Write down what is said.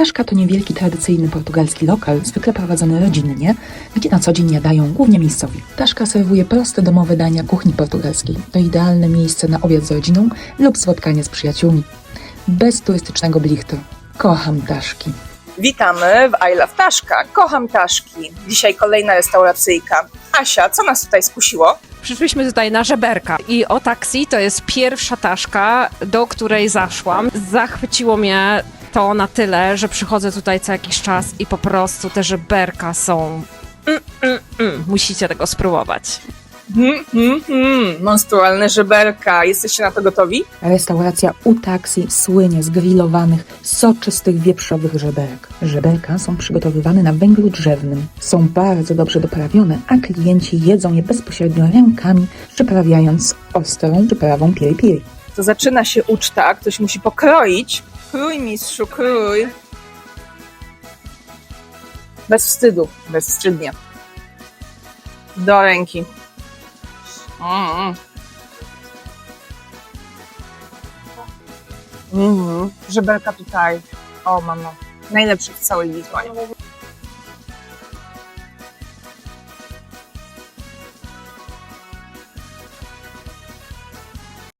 Ptaszka to niewielki, tradycyjny portugalski lokal, zwykle prowadzony rodzinnie, gdzie na co dzień jadają głównie miejscowi. Ptaszka serwuje proste domowe dania kuchni portugalskiej. To idealne miejsce na obiad z rodziną lub spotkanie z przyjaciółmi. Bez turystycznego blichtru. Kocham ptaszki. Witamy w I Love Ptaszka. Kocham ptaszki. Dzisiaj kolejna restauracyjka. Asia, co nas tutaj skusiło? Przyszliśmy tutaj na żeberka i o taksi to jest pierwsza taszka, do której zaszłam. Zachwyciło mnie to na tyle, że przychodzę tutaj co jakiś czas i po prostu te żeberka są... Mm, mm, mm. Musicie tego spróbować. Hmm, hmm, hmm. Monstrualne żeberka. Jesteście na to gotowi? Restauracja u taksi słynie z grillowanych, soczystych wieprzowych żeberek. Żeberka są przygotowywane na węglu drzewnym. Są bardzo dobrze doprawione, a klienci jedzą je bezpośrednio rękami, przyprawiając ostrą przyprawą piri piri. To zaczyna się uczta. Ktoś musi pokroić. Krój, mistrzu, krój. Bez wstydu. Bezwstydnie. Do ręki. Mm. Mhm. Żeberka tutaj. O, mamo. Najlepsze w całej Lizbonie.